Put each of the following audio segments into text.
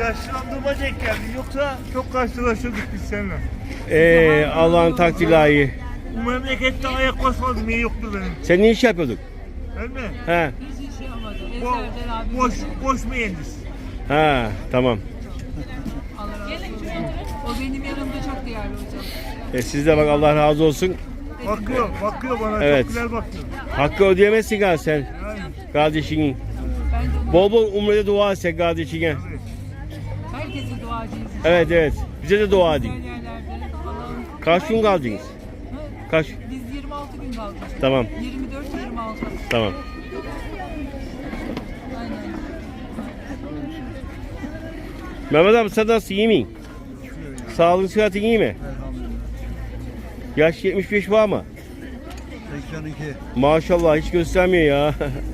Yaşlandırma denk geldi. Yoksa çok karşılaşırdık biz seninle. Ee, Allah'ın takdirayı. Bu memlekette ayak basmadım iyi yoktu benim. Sen ne iş yapıyordun? Değil mi? He. Hiç iş yapmadım. Bo Eserden abi. boş, boş mühendis. Ha, tamam. Allah razı olsun. O benim yanımda çok değerli hocam. E siz de bak Allah razı olsun. Bakıyor, bakıyor bana. Evet. Çok güzel bakıyor. Hakkı ödeyemezsin galiba sen Yani, kardeşinin. Ben Bol bol umrede dua et sen kardeşine. evet. Herkese duacıyız. Evet evet. Bize de dua edin. Güzel yerlerde. Allah'ım. Kaç gün kaldınız? Ha? Kaç? Biz 26 gün kaldık. Tamam. 24-26. Tamam. Aynen. Mehmet abi sen nasılsın iyi misin? Sağlığın sıhhatin iyi mi? Yaş 75 var mı? 82. Maşallah hiç göstermiyor ya.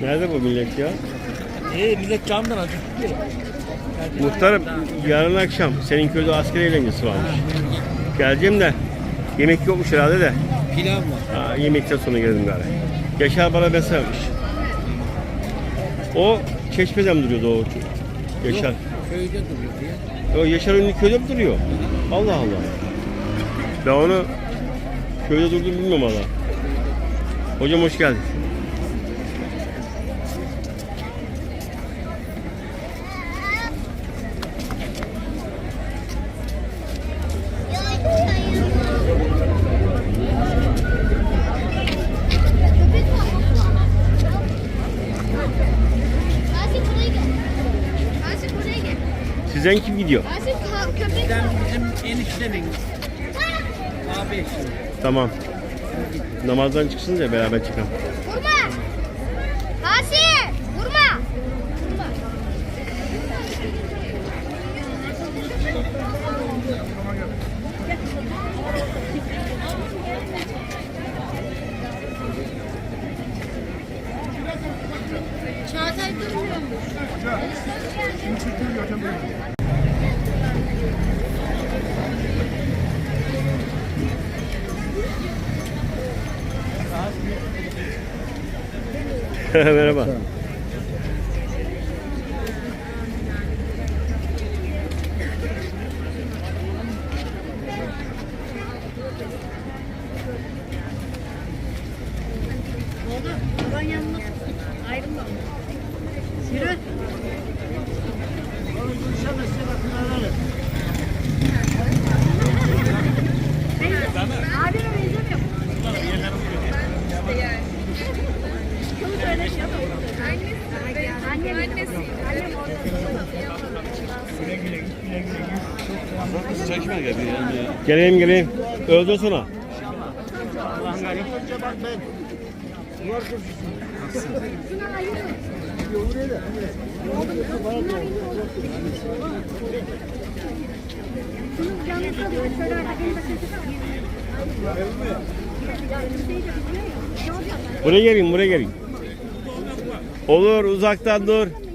Nerede bu millet ya? Ee, millet camdan acıktı. Muhtarım yarın akşam senin köyde asker eğlencesi varmış. Geleceğim de yemek yokmuş herhalde de. Pilav var. Ha, yemekten sonra geldim gari. Yaşar bana mesajmış. O çeşmede mi duruyordu o Yaşar? Köyde duruyor diye. O Yaşar ünlü köyde mi duruyor? Allah Allah. Ben onu köyde durduğunu bilmiyorum valla. Hocam hoş geldin. Asif buraya gel. Asif buraya gel. Sizden kim gidiyor? Var. Bizim eniştemin abi. Tamam. Namazdan çıksınız ya beraber çıkalım. Vurma. Asif vurma. Vurma. Çağatay durmuyormuş. Merhaba. Baban yanına ayrılma. Yürü. Orada. Geleyim geleyim. Öldün sonra. Buraya gelin buraya gelin. Olur uzaktan dur.